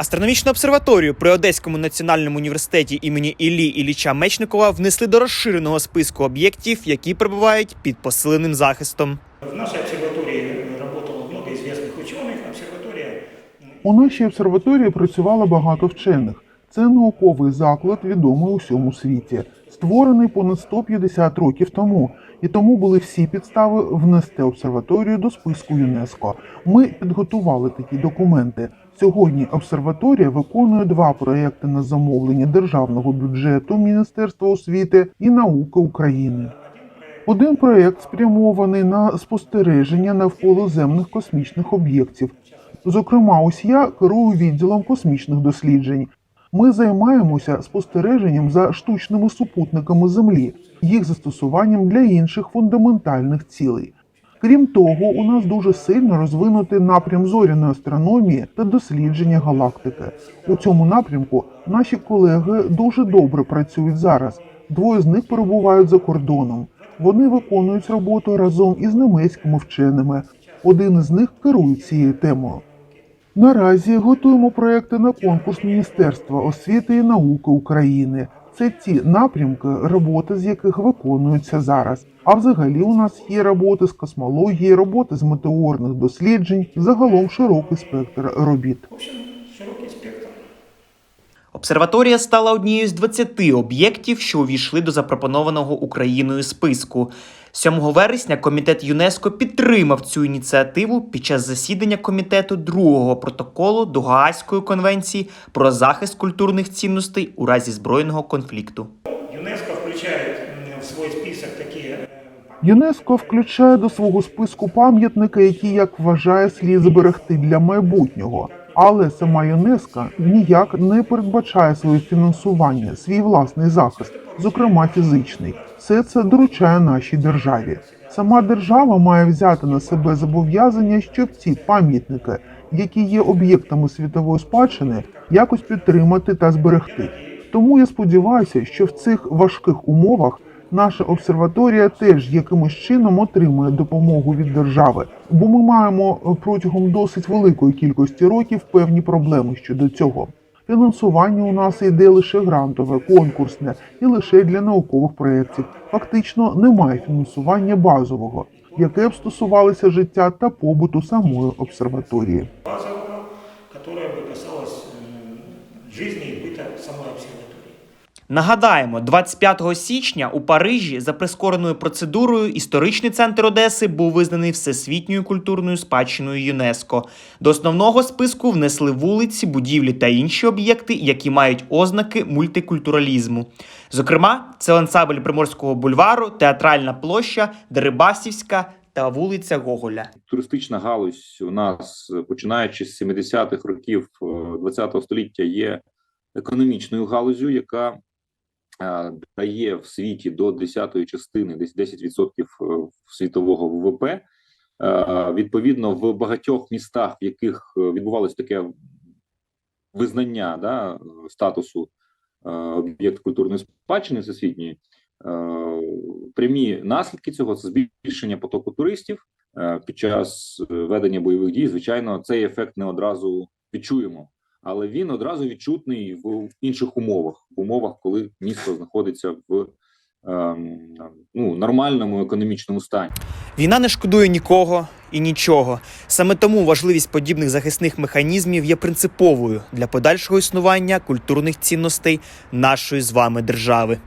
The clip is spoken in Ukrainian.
Астрономічну обсерваторію при Одеському національному університеті імені Іллі Ілліча Мечникова внесли до розширеного списку об'єктів, які перебувають під посиленим захистом. В нашей обсерватории работало много известных ученых. Обсерватория У нашій обсерваторії працювало багато вчених. Це науковий заклад, відомий у всьому світі, створений понад 150 років тому, і тому були всі підстави внести обсерваторію до списку ЮНЕСКО. Ми підготували такі документи. Сьогодні обсерваторія виконує два проекти на замовлення державного бюджету Міністерства освіти і науки України. Один проєкт спрямований на спостереження навколо земних космічних об'єктів. Зокрема, ось я керую відділом космічних досліджень. Ми займаємося спостереженням за штучними супутниками Землі, їх застосуванням для інших фундаментальних цілей. Крім того, у нас дуже сильно розвинутий напрям зоряної астрономії та дослідження галактики. У цьому напрямку наші колеги дуже добре працюють зараз. Двоє з них перебувають за кордоном. Вони виконують роботу разом із німецькими вченими. Один із них керує цією темою. Наразі готуємо проекти на конкурс Міністерства освіти і науки України. Це ті напрямки, роботи з яких виконуються зараз. А взагалі у нас є роботи з космології, роботи з метеорних досліджень, загалом широкий спектр робіт. В общем, широкий спектр. Обсерваторія стала однією з 20 об'єктів, що увійшли до запропонованого Україною списку. 7 вересня комітет ЮНЕСКО підтримав цю ініціативу під час засідання комітету другого протоколу до Гаазької конвенції про захист культурних цінностей у разі збройного конфлікту. ЮНЕСКО включает м, в свой список такие э, ЮНЕСКО включає до свого списку пам'ятники, які, як вважає, слід зберегти для майбутнього. Але сама ЮНЕСКО ніяк не передбачає своє фінансування, свій власний захист, зокрема фізичний. Все це доручає нашій державі. Сама держава має взяти на себе зобов'язання, щоб ці пам'ятники, які є об'єктами світової спадщини, якось підтримати та зберегти. Тому я сподіваюся, що в цих важких умовах наша обсерваторія теж якимось чином отримує допомогу від держави, бо ми маємо е, протягом досить великої кількості років певні проблеми щодо цього. Фінансування у нас йде лише грантове, конкурсне і лише для наукових проєктів. Фактично немає фінансування базового, яке б стосувалося життя та побуту самої обсерваторії. базового, которое бы касалось м, Нагадаємо, 25 січня у Парижі за прискореною процедурою історичний центр Одеси був визнаний всесвітньою культурною спадщиною ЮНЕСКо. До основного списку внесли вулиці, будівлі та інші об'єкти, які мають ознаки мультикультуралізму. Зокрема, це ансамбль Приморського бульвару, театральна площа, Дерибасівська та вулиця Гоголя. туристична галузь у нас, е, починаючи з 70-х років ХХ століття, є економічною галузю, яка е, дає в світі до 10-ї частини, десь 10% е, світового ВВП. Е, Відповідно, в багатьох містах, в яких е, відбувалось таке визнання да, статусу е, об'єкт культурної спадщини всесвітньої, е, прямі наслідки цього це збільшення потоку туристів е, під час е, ведення бойових дій. Звичайно, цей ефект не одразу відчуємо, але він одразу відчутний в інших умовах, в умовах, коли місто знаходиться в ем, ну, нормальному економічному стані. Війна не шкодує нікого і нічого. Саме тому важливість подібних захисних механізмів є принциповою для подальшого існування культурних цінностей нашої з вами держави.